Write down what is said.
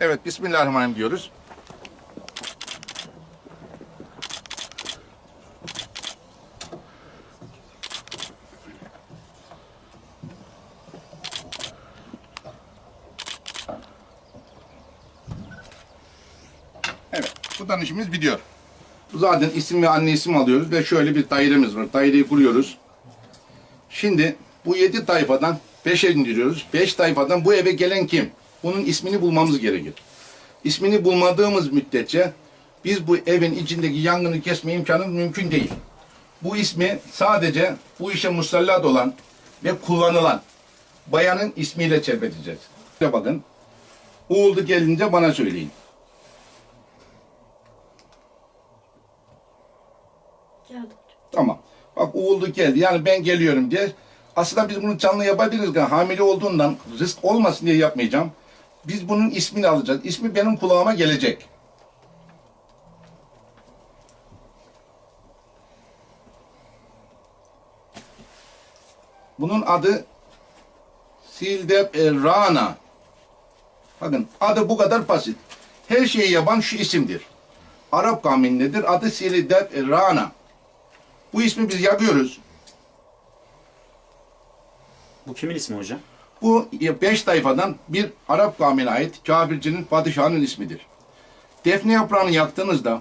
Evet, Bismillahirrahmanirrahim diyoruz. Evet, bu danışımız bitiyor. Zaten isim ve anne isim alıyoruz ve şöyle bir dairemiz var. Daireyi kuruyoruz. Şimdi bu yedi tayfadan beşe indiriyoruz. Beş tayfadan bu eve gelen kim? Bunun ismini bulmamız gerekir. İsmini bulmadığımız müddetçe biz bu evin içindeki yangını kesme imkanı mümkün değil. Bu ismi sadece bu işe musallat olan ve kullanılan bayanın ismiyle çerpeteceğiz. Bakın. Uğuldu gelince bana söyleyin. Geldim. Tamam. Bak Uğuldu geldi. Yani ben geliyorum diye. Aslında biz bunu canlı yapabiliriz. Yani hamile olduğundan risk olmasın diye yapmayacağım. Biz bunun ismini alacağız. İsmi benim kulağıma gelecek. Bunun adı Sildep Rana. Bakın adı bu kadar basit. Her şeyi yapan şu isimdir. Arap kavmindedir. Adı Sildep Rana. Bu ismi biz yapıyoruz. Bu kimin ismi hocam? Bu beş tayfadan bir Arap kavmine ait kafircinin padişahının ismidir. Defne yaprağını yaktığınızda